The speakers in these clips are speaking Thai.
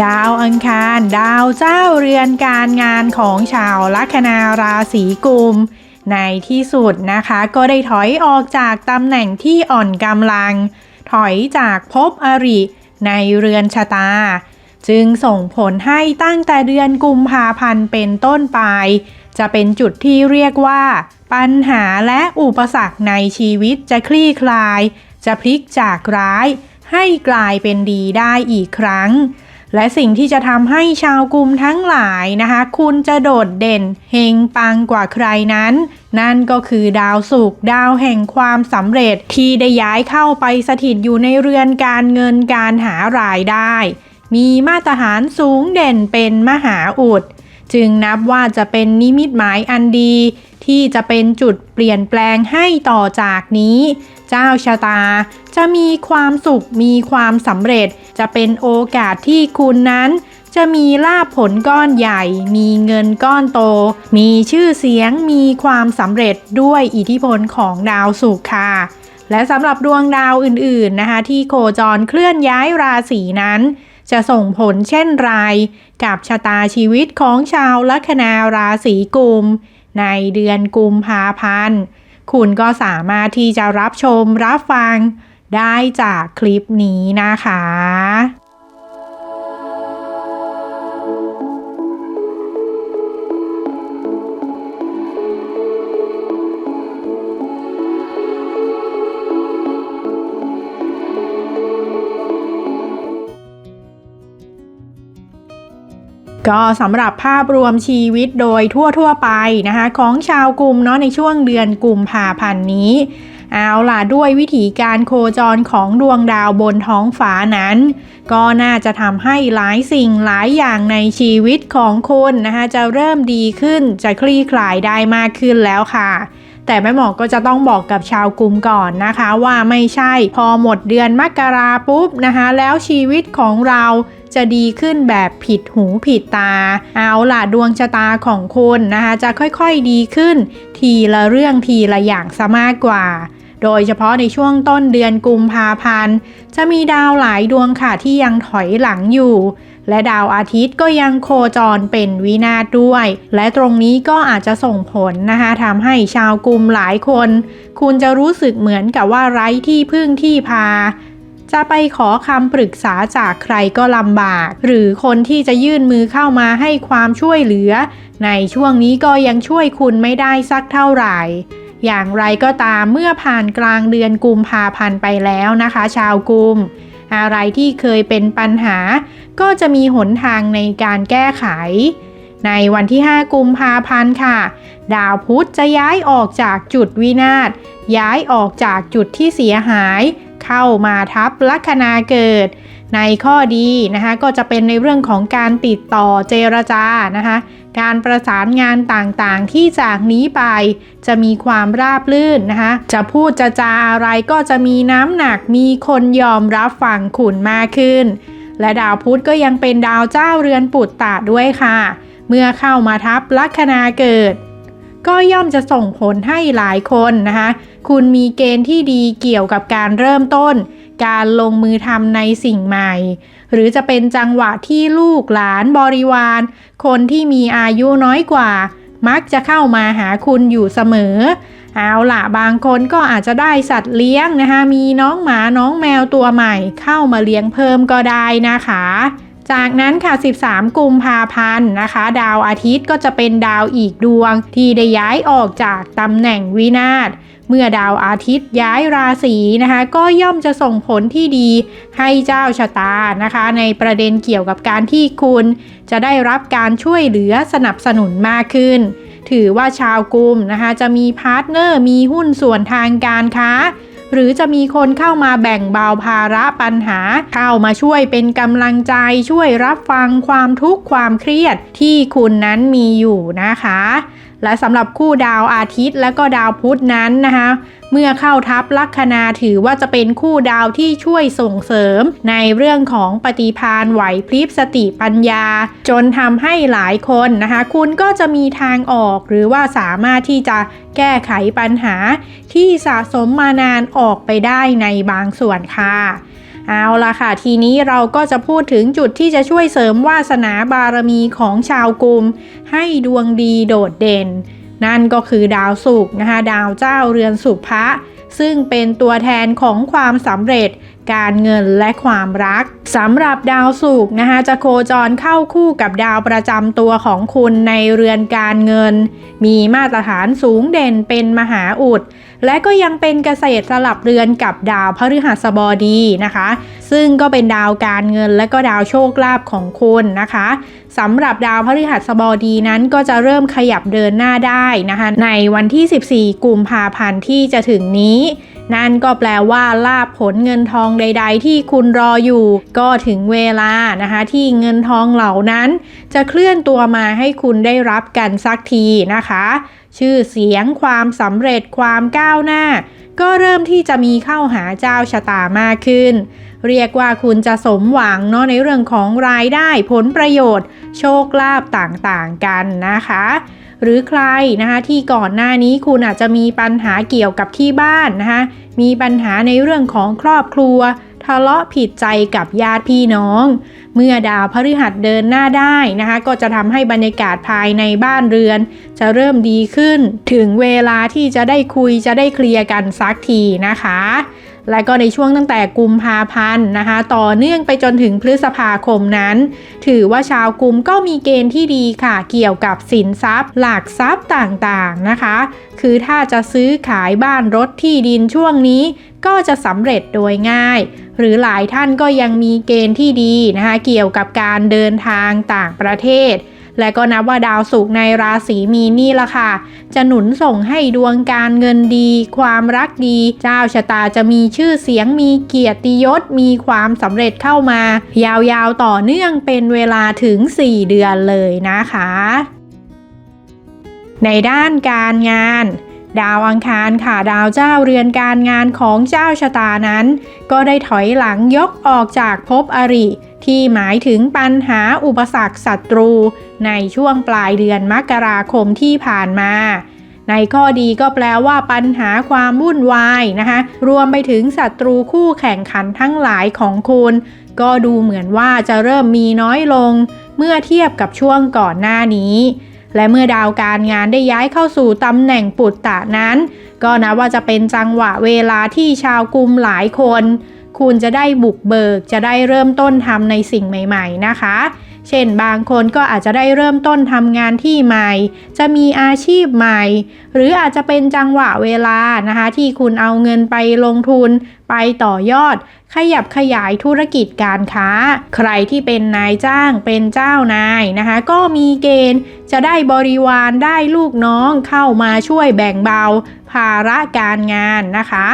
ดาวอังคารดาวเจ้าเรือนการงานของชาวลัคนาราศีกุม ในที่สุดนะคะก็ได้ถอยออกจากตำแหน่งที่อ่อนกำลัง ถอยจากภพอริ ในเรือนชะตา จึงส่งผลให้ตั้งแต่เดือนกุมภาพันธ์เป็นต้นไป จะเป็นจุดที่เรียกว่า ปัญหาและอุปสรรคในชีวิตจะคลี่คลาย จะพลิกจากร้าย ให้กลายเป็นดีได้อีกครั้ง และสิ่งที่จะทำให้ชาวกลุ่มทั้งหลายนะคะ คุณจะโดดเด่นเฮงปังกว่าใครนั้น นั่นก็คือดาวศุกดาวแห่งความสำเร็จที่ได้ย้ายเข้าไปสถิตอยู่ในเรือนการเงินการหารายได้ มีมาตรฐานสูงเด่นเป็นมหาอุด จึงนับว่าจะเป็นนิมิตหมายอันดี ที่จะเป็นจุดเปลี่ยนแปลงให้ต่อจากนี้ เจ้าชะตาจะมีความสุขมีความสำเร็จ จะเป็นโอกาสที่คุณนั้น จะมีลาภผลก้อนใหญ่ มีเงินก้อนโต มีชื่อเสียงมีความสำเร็จด้วยอิทธิพลของดาวศุกร์ค่ะและสำหรับดวงดาวอื่นๆนะคะ ที่โคจรเคลื่อนย้ายราศีนั้น จะส่งผลเช่นไร กับชะตาชีวิตของชาวลัคนาราศีกุม ในเดือนกุมภาพันธ์ คุณก็สามารถที่จะรับชมรับฟังได้จากคลิปนี้นะคะ ก็สำหรับภาพรวมชีวิตโดยทั่วๆไปนะคะของชาวกลุ่มเนาะในช่วงเดือนกุมภาพันธ์นี้ เอาล่ะด้วยวิธีการโคจรของดวงดาวบนท้องฟ้านั้น ก็น่าจะทำให้หลายสิ่งหลายอย่างในชีวิตของคุณนะคะจะเริ่มดีขึ้นจะคลี่คลายได้มากขึ้นแล้วค่ะ แต่แม่หมอก็จะต้องบอกกับชาวกลุ่มก่อนนะคะว่าไม่ใช่พอหมดเดือนมกราปุ๊บนะคะแล้วชีวิตของเราจะดีขึ้นแบบผิดหูผิดตา เอาล่ะดวงชะตาของคุณนะคะจะค่อยๆดีขึ้น ทีละเรื่องทีละอย่างซะมากกว่า โดยเฉพาะในช่วงต้นเดือนกุมภาพันธ์ จะมีดาวหลายดวงค่ะที่ยังถอยหลังอยู่ และดาวอาทิตย์ก็ยังโคจรเป็นวินาศด้วย และตรงนี้ก็อาจจะส่งผลนะคะทำให้ชาวกลุ่มหลายคน คุณจะรู้สึกเหมือนกับว่าไร้ที่พึ่งที่พา จะไปขอคำปรึกษาจากใครก็ลำบาก หรือคนที่จะยื่นมือเข้ามาให้ความช่วยเหลือ ในช่วงนี้ก็ยังช่วยคุณไม่ได้สักเท่าไหร่อย่างไรก็ตามเมื่อผ่านกลางเดือนกุมภาพันธ์ไปแล้วนะคะ ชาวกุม อะไรที่เคยเป็นปัญหา ก็จะมีหนทางในการแก้ไข ในวันที่ 5 กุมภาพันธ์ค่ะ ดาวพุธจะย้ายออกจากจุดวินาศ ย้ายออกจากจุดที่เสียหาย เข้ามาทับลัคนาเกิด ในข้อดีนะคะก็จะเป็นในเรื่องของการติดต่อเจรจานะคะ การประสานงานต่างๆ ที่จากนี้ไป จะมีความราบรื่นนะคะ จะพูดจะจาอะไรก็จะมีน้ำหนักมีคนยอมรับฟังคุณมากขึ้น และดาวพุธก็ยังเป็นดาวเจ้าเรือนปุตตะด้วยค่ะ เมื่อเข้ามาทับลัคนาเกิด ก็ย่อมจะส่งผลให้หลายคนนะคะ คุณมีเกณฑ์ที่ดีเกี่ยวกับการเริ่มต้น การลงมือทำในสิ่งใหม่ หรือจะเป็นจังหวะที่ลูกหลานบริวาร คนที่มีอายุน้อยกว่า มักจะเข้ามาหาคุณอยู่เสมอ เอาล่ะบางคนก็อาจจะได้สัตว์เลี้ยงนะคะ มีน้องหมาน้องแมวตัวใหม่ เข้ามาเลี้ยงเพิ่มก็ได้นะคะจากนั้นค่ะ 13 กุมภาพันธ์นะคะ ดาวอาทิตย์ก็จะเป็นดาวอีกดวงที่ได้ย้ายออกจากตำแหน่งวินาศ เมื่อดาวอาทิตย์ย้ายราศีนะคะ ก็ย่อมจะส่งผลที่ดีให้เจ้าชะตานะคะ ในประเด็นเกี่ยวกับการที่คุณจะได้รับการช่วยเหลือสนับสนุนมากขึ้น ถือว่าชาวกลุ่มนะคะ จะมีพาร์ทเนอร์มีหุ้นส่วนทางการค้าหรือจะมีคนเข้ามาแบ่งเบาภาระปัญหา เข้ามาช่วยเป็นกำลังใจช่วยรับฟังความทุกข์ความเครียดที่คุณนั้นมีอยู่นะคะ และสำหรับคู่ดาวอาทิตย์และก็ดาวพุธนั้นนะคะเมื่อเข้าทับลัคนาถือว่าจะเป็นคู่ดาวที่ช่วยส่งเสริม ในเรื่องของปฏิพานไหวพริบสติปัญญา จนทำให้หลายคนนะคะ คุณก็จะมีทางออกหรือว่าสามารถที่จะแก้ไขปัญหาที่สะสมมานานออกไปได้ในบางส่วนค่ะ เอาละค่ะ ทีนี้เราก็จะพูดถึงจุดที่จะช่วยเสริมวาสนาบารมีของชาวกลุ่มให้ดวงดีโดดเด่น นั่นก็คือดาวศุกนะคะดาวเจ้าเรือนสุภะซึ่งเป็นตัวแทนของความสำเร็จ การเงินและความรักสำหรับดาวศุกนะคะจะโคจรเข้าคู่กับดาวประจำตัวของคุณในเรือนการเงิน มีมาตรฐานสูงเด่นเป็นมหาอุด และก็ยังเป็นเกษตรสลับเรือนกับดาวพฤหัสบดีนะคะ ซึ่งก็เป็นดาวการเงินและก็ดาวโชคลาภของคุณนะคะสำหรับดาวพฤหัสบดีนั้นก็จะเริ่มขยับเดินหน้าได้นะคะ ในวันที่ 14 กุมภาพันธ์ที่จะถึงนี้ นั่นก็แปลว่าลาบผลเงินทองใด ๆ ที่คุณรออยู่ ก็ถึงเวลานะคะ ที่เงินทองเหล่านั้น จะเคลื่อนตัวมาให้คุณได้รับกันสักทีนะคะ ชื่อเสียงความสำเร็จความก้าวหน้า ก็เริ่มที่จะมีเข้าหาเจ้าชะตามากขึ้น เรียกว่าคุณจะสมหวังเนาะในเรื่องของรายได้ผลประโยชน์ โชคลาภต่างๆกันนะคะ หรือใครนะคะที่ก่อนหน้านี้คุณอาจจะมีปัญหาเกี่ยวกับที่บ้านนะคะมีปัญหาในเรื่องของครอบครัว ทะเลาะผิดใจกับญาติพี่น้อง เมื่อดาวพฤหัสเดินหน้าได้นะคะก็จะทำให้บรรยากาศภายในบ้านเรือน จะเริ่มดีขึ้น ถึงเวลาที่จะได้คุยจะได้เคลียร์กันสักทีนะคะ และก็ในช่วงตั้งแต่กุมภาพันธ์นะคะ ต่อเนื่องไปจนถึงพฤษภาคมนั้น ถือว่าชาวกลุ่มก็มีเกณฑ์ที่ดีค่ะ เกี่ยวกับสินทรัพย์ หลักทรัพย์ต่างๆนะคะ คือถ้าจะซื้อขายบ้านรถที่ดินช่วงนี้ก็จะสำเร็จโดยง่าย หรือหลายท่านก็ยังมีเกณฑ์ที่ดีนะคะ เกี่ยวกับการเดินทางต่างประเทศ และก็นับว่าดาวศุกร์ในราศีมีนนี่ละค่ะ จะหนุนส่งให้ดวงการเงินดี ความรักดี เจ้าชะตาจะมีชื่อเสียงมีเกียรติยศมีความสำเร็จเข้ามา ยาวๆต่อเนื่องเป็นเวลาถึง 4 เดือนเลยนะคะ ในด้านการงาน ดาวอังคารค่ะดาวเจ้าเรือนการงานของเจ้าชะตานั้น ก็ได้ถอยหลังยกออกจากภพอริ ที่หมายถึงปัญหาอุปสรรคศัตรู ในช่วงปลายเดือนมกราคมที่ผ่านมา ในข้อดีก็แปลว่าปัญหาความวุ่นวายนะคะรวมไปถึงศัตรูคู่แข่งขันทั้งหลายของคุณ ก็ดูเหมือนว่าจะเริ่มมีน้อยลง เมื่อเทียบกับช่วงก่อนหน้านี้ และเมื่อดาวการงานได้ย้ายเข้าสู่ตำแหน่งปุตตะนั้น ก็นะว่าจะเป็นจังหวะเวลาที่ชาวกลุ่มหลายคน คุณจะได้บุกเบิกจะได้เริ่มต้นทำในสิ่งใหม่ ๆ นะคะ เช่นบางคนก็อาจจะได้เริ่มต้นทำงานที่ใหม่ จะมีอาชีพใหม่ หรืออาจจะเป็นจังหวะเวลานะคะ ที่คุณเอาเงินไปลงทุน ไปต่อยอด ขยับขยายธุรกิจการค้า ใครที่เป็นนายจ้างเป็นเจ้านายนะคะ ก็มีเกณฑ์จะได้บริวารได้ลูกน้องเข้ามาช่วยแบ่งเบา ภาระการงานนะคะ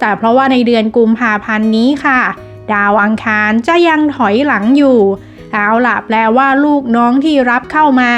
แต่เพราะว่าในเดือนกุมภาพันธ์นี้ค่ะ ดาวอังคารจะยังถอยหลังอยู่ เอาล่ะแปลว่าลูกน้องที่รับเข้ามา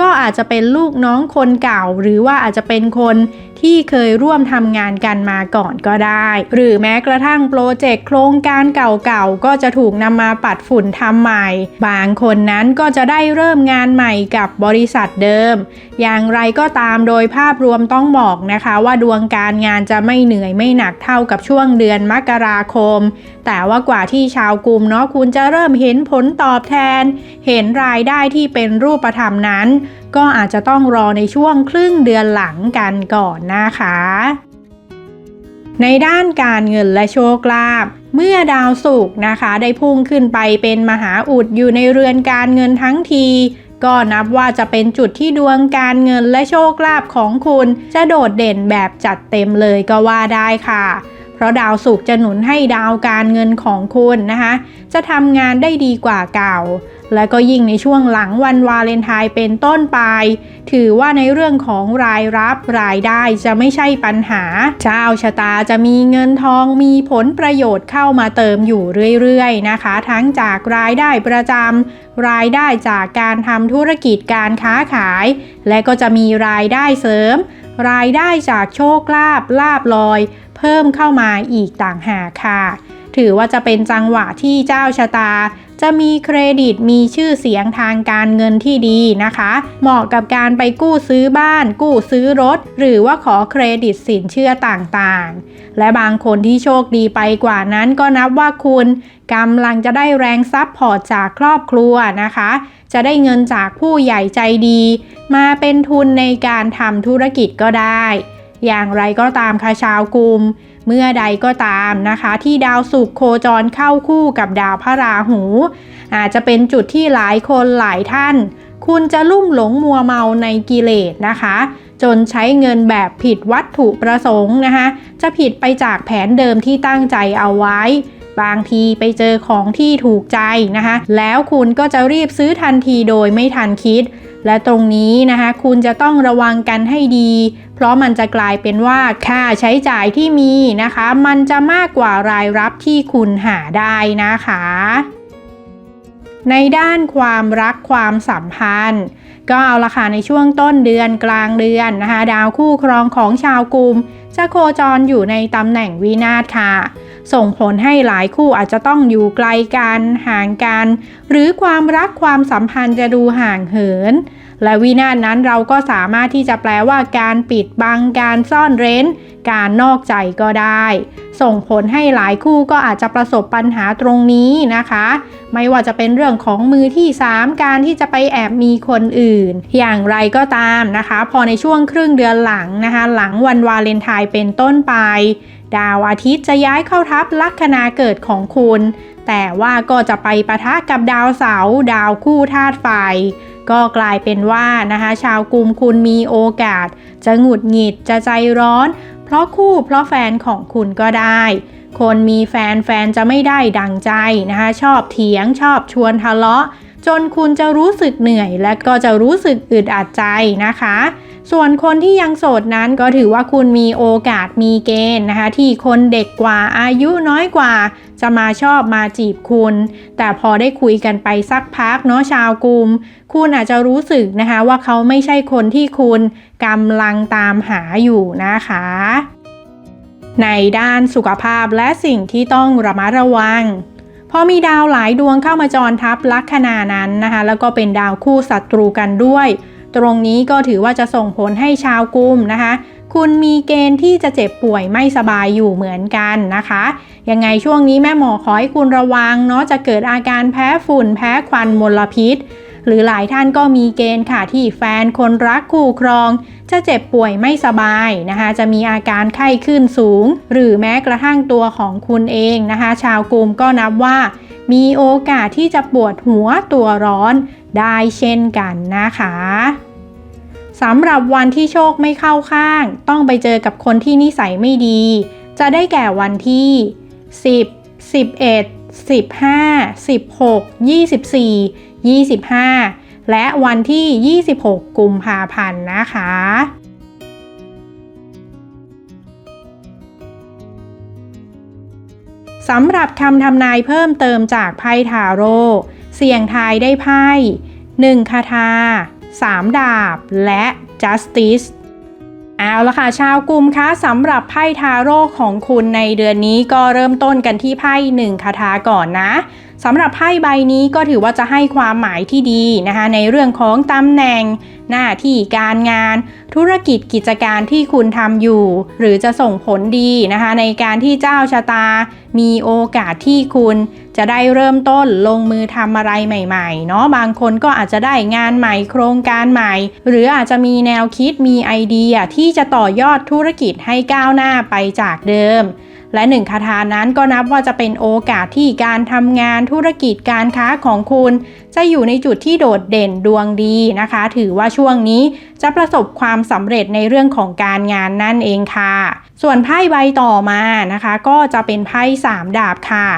ก็อาจจะเป็นลูกน้องคนเก่า หรือว่าอาจจะเป็นคนที่เคยร่วมทำงานกันมาก่อนก็ได้ หรือแม้กระทั่งโปรเจกต์โครงการเก่าๆ ก็จะถูกนำมาปัดฝุ่นทำใหม่ บางคนนั้นก็จะได้เริ่มงานใหม่กับบริษัทเดิม อย่างไรก็ตามโดยภาพรวมต้องบอกนะคะว่าดวงการงานจะไม่เหนื่อยไม่หนักเท่ากับช่วงเดือนมกราคม แต่ว่ากว่าที่ชาวกลุ่มเนาะคุณจะเริ่มเห็นผลตอบแทน เห็นรายได้ที่เป็นรูปธรรมนั้น ก็อาจจะต้องรอในช่วงครึ่งเดือนหลังกันก่อนนะคะ ในด้านการเงินและโชคลาภเมื่อดาวศุกร์นะคะ ได้พุ่งขึ้นไปเป็นมหาอุดอยู่ในเรือนการเงินทั้งทีก็นับว่าจะเป็นจุดที่ดวงการเงินและโชคลาภของคุณ จะโดดเด่นแบบจัดเต็มเลยก็ว่าได้ค่ะ ราะดาวศุกร์จะหนุนให้ดาวการเงินของคุณนะคะ จะทำงานได้ดีกว่าเก่า และก็ยิ่งในช่วงหลังวันวาเลนไทน์เป็นต้นไป ถือว่าในเรื่องของรายรับรายได้จะไม่ใช่ปัญหาเจ้าชะตาจะมีเงินทองมีผลประโยชน์เข้ามาเติมอยู่เรื่อยๆนะคะ ทั้งจากรายได้ประจำรายได้จากการทำธุรกิจการค้าขาย และก็จะมีรายได้เสริม รายได้จากโชคลาภลาบลอย เพิ่มเข้ามาอีกต่างหากค่ะ ถือว่าจะเป็นจังหวะที่เจ้าชะตา จะมีเครดิตมีชื่อเสียงทางการเงินที่ดีนะคะ เหมาะกับการไปกู้ซื้อบ้าน กู้ซื้อรถ หรือว่าขอเครดิตสินเชื่อต่างๆ และบางคนที่โชคดีไปกว่านั้นก็นับว่าคุณกำลังจะได้แรงซับพอร์ตจากครอบครัวนะคะ จะได้เงินจากผู้ใหญ่ใจดี มาเป็นทุนในการทำธุรกิจก็ได้ อย่างไรก็ตามค่ะชาวกลุ่ม เมื่อใดก็ตามนะคะ ที่ดาวศุกร์โคจรเข้าคู่กับดาวพระราหู อาจจะเป็นจุดที่หลายคนหลายท่าน คุณจะลุ่มหลงมัวเมาในกิเลสนะคะ จนใช้เงินแบบผิดวัตถุประสงค์นะคะ จะผิดไปจากแผนเดิมที่ตั้งใจเอาไว้ บางทีไปเจอของที่ถูกใจนะคะ แล้วคุณก็จะรีบซื้อทันทีโดยไม่ทันคิด และตรงนี้นะคะ คุณจะต้องระวังกันให้ดี เพราะมันจะกลายเป็นว่าค่าใช้จ่ายที่มีนะคะ มันจะมากกว่ารายรับที่คุณหาได้นะคะในด้านความรักความสัมพันธ์ ก็เอาละค่ะในช่วงต้นเดือนกลางเดือนนะคะ ดาวคู่ครองของชาวกลุ่มจะโคจรอยู่ในตำแหน่งวินาศค่ะ ส่งผลให้หลายคู่อาจจะต้องอยู่ไกลกันห่างกัน หรือความรักความสัมพันธ์จะดูห่างเหิน และวินาศนั้นเราก็สามารถที่จะแปลว่าการปิดบังการซ่อนเร้น การนอกใจก็ได้ ส่งผลให้หลายคู่ก็อาจจะประสบปัญหาตรงนี้นะคะ ไม่ว่าจะเป็นเรื่องของมือที่ 3 การที่จะไปแอบมีคนอื่น อย่างไรก็ตามนะคะ พอในช่วงครึ่งเดือนหลังนะคะ หลังวันวาเลนไทน์เป็นต้นไป ดาวอาทิตย์จะย้ายเข้าทับลัคนาเกิดของคุณ แต่ว่าก็จะไปปะทะกับดาวเสาร์ดาวคู่ธาตุไฟ ก็กลายเป็นว่านะคะ ชาวกลุ่มคุณมีโอกาส จะหงุดหงิดจะใจร้อน เพราะคู่เพราะแฟนของคุณก็ได้ คนมีแฟนแฟนจะไม่ได้ดังใจนะคะ ชอบเถียงชอบชวนทะเลาะ จนคุณจะรู้สึกเหนื่อย และก็จะรู้สึกอึดอัดใจนะคะ ส่วนคนที่ยังโสดนั้นก็ถือว่าคุณมีโอกาสมีเกณฑ์นะคะ ที่คนเด็กกว่าอายุน้อยกว่า จะมาชอบมาจีบคุณ แต่พอได้คุยกันไปสักพักเนาะชาวกลุ่มคุณอาจจะรู้สึกนะคะว่าเขาไม่ใช่คนที่คุณกำลังตามหาอยู่นะคะในด้านสุขภาพและสิ่งที่ต้องระมัดระวัง พอมีดาวหลายดวงเข้ามาจรทับลัคนานั้นนะคะ แล้วก็เป็นดาวคู่ศัตรูกันด้วย ตรงนี้ก็ถือว่าจะส่งผลให้ชาวกุมนะคะ คุณมีเกณฑ์ที่จะเจ็บป่วยไม่สบายอยู่เหมือนกันนะคะ ยังไงช่วงนี้แม่หมอขอให้คุณระวังเนาะจะเกิดอาการแพ้ฝุ่นแพ้ควันมลพิษ หรือหลายท่านก็มีเกณฑ์ค่ะที่แฟนคนรักคู่ครอง จะเจ็บป่วยไม่สบายนะคะ จะมีอาการไข้ขึ้นสูง หรือแม้กระทั่งตัวของคุณเองนะคะ ชาวกลุ่มก็นับว่า มีโอกาสที่จะปวดหัวตัวร้อนได้เช่นกันนะคะสำหรับวันที่โชคไม่เข้าข้าง ต้องไปเจอกับคนที่นิสัยไม่ดี จะได้แก่วันที่ 10 11 15 16 24 25 และวันที่ 26 กุมภาพันธ์นะคะสำหรับคำทำนายเพิ่มเติมจากไพ่ทาโร่เสี่ยงทายได้ไพ่1คาถา3 ดาบ และ justice เอาละค่ะ ชาวกลุ่มคะสำหรับไพ่ทาโร่ของคุณในเดือนนี้ก็เริ่มต้นกันที่ไพ่หนึ่งคาถาก่อนนะ สำหรับไพ่ใบนี้ก็ถือว่าจะให้ความหมายที่ดีนะคะในเรื่องของตำแหน่ง หน้าที่การงาน ธุรกิจกิจการที่คุณทำอยู่ หรือจะส่งผลดีนะคะในการที่เจ้าชะตา มีโอกาสที่คุณจะได้เริ่มต้นลงมือทำอะไรใหม่ๆ เนาะบางคนก็อาจจะได้งานใหม่โครงการใหม่ หรืออาจจะมีแนวคิดมีไอเดียที่จะต่อยอดธุรกิจให้ก้าวหน้าไปจากเดิม และหนึ่งคาถานั้นก็นับว่าจะเป็นโอกาสที่การทำงานธุรกิจการค้าของคุณ จะอยู่ในจุดที่โดดเด่นดวงดีนะคะ ถือว่าช่วงนี้จะประสบความสำเร็จในเรื่องของการงานนั่นเองค่ะ ส่วนไพ่ใบต่อมานะคะ ก็จะเป็นไพ่สามดาบค่ะ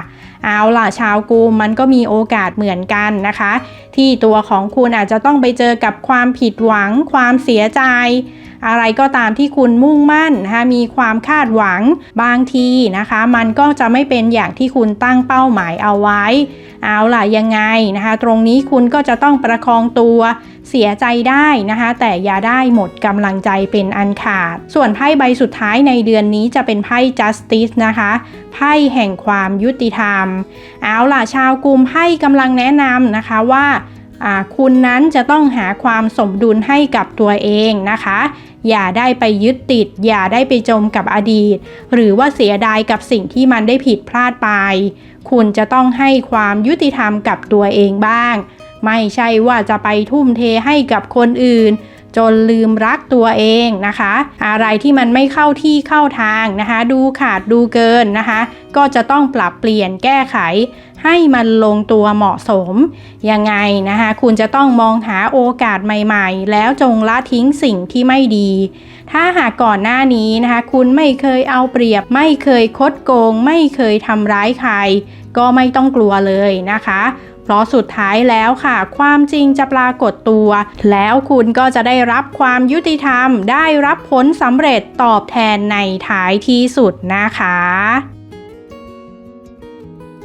เอาล่ะชาวกุมมันก็มีโอกาสเหมือนกันนะคะ ที่ตัวของคุณอาจจะต้องไปเจอกับความผิดหวัง ความเสียใจ อะไรก็ตามที่คุณมุ่งมั่นนะคะมีความคาดหวังบางทีนะคะ มันก็จะไม่เป็นอย่างที่คุณตั้งเป้าหมายเอาไว้ เอาล่ะยังไงนะคะ ตรงนี้คุณก็จะต้องประคองตัวเสียใจได้นะคะ แต่อย่าได้หมดกำลังใจเป็นอันขาด ส่วนไพ่ใบสุดท้ายในเดือนนี้จะเป็นไพ่ justice นะคะไพ่แห่งความยุติธรรม เอาล่ะชาวกลุ่มไพ่กำลังแนะนำนะคะว่า คุณนั้นจะต้องหาความสมดุลให้กับตัวเองนะคะ อย่าได้ไปยึดติด อย่าได้ไปจมกับอดีต หรือว่าเสียดายกับสิ่งที่มันได้ผิดพลาดไป คุณจะต้องให้ความยุติธรรมกับตัวเองบ้าง ไม่ใช่ว่าจะไปทุ่มเทให้กับคนอื่น จนลืมรักตัวเองนะคะ อะไรที่มันไม่เข้าที่เข้าทางนะคะ ดูขาดดูเกินนะคะ ก็จะต้องปรับเปลี่ยนแก้ไข ให้มันลงตัวเหมาะสม ยังไงนะคะคุณจะต้องมองหาโอกาสใหม่ๆ แล้วจงละทิ้งสิ่งที่ไม่ดี ถ้าหากก่อนหน้านี้นะคะคุณไม่เคยเอาเปรียบ ไม่เคยคดโกง ไม่เคยทำร้ายใคร ก็ไม่ต้องกลัวเลยนะคะเพราะสุดท้ายแล้วค่ะ ความจริงจะปรากฏตัว แล้วคุณก็จะได้รับความยุติธรรม ได้รับผลสำเร็จตอบแทนในท้ายที่สุดนะคะ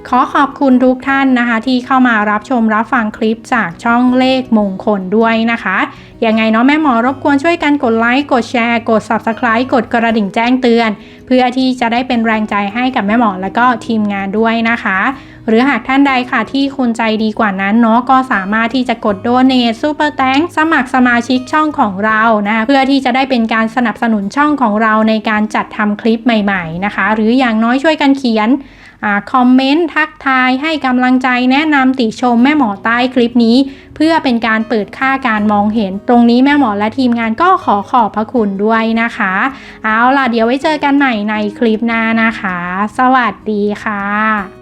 ขอขอบคุณทุกท่านนะคะ ที่เข้ามารับชมรับฟังคลิปจากช่องเลขมงคลด้วยนะคะยังไงเนาะแม่หมอรบกวนช่วยกันกดไลค์กดแชร์กด Subscribe กดกระดิ่งแจ้งเตือน เพื่อที่จะได้เป็นแรงใจให้กับแม่หมอและก็ทีมงานด้วยนะคะ หรือหากท่านใดค่ะที่คุณใจดีกว่านั้นเนาะก็สามารถที่จะกดโดเน t ซูเปอร์แตงสมัครสมาชิกช่องของเรานะคะเพื่อที่จะได้เป็นการสนับสนุนช่องของเราในการจัดทำคลิปใหม่ ๆนะคะ หรืออย่างน้อยช่วยกันเขียน คอมเมนต์ทักทายให้กำลังใจแนะนำติชมแม่หมอใต้คลิปนี้ เพื่อเป็นการเปิดค่าการมองเห็น ตรงนี้แม่หมอและทีมงานก็ขอขอบพระคุณด้วยนะคะ เอาล่ะเดี๋ยวไว้เจอกันใหม่ในคลิปหน้านะคะ สวัสดีค่ะ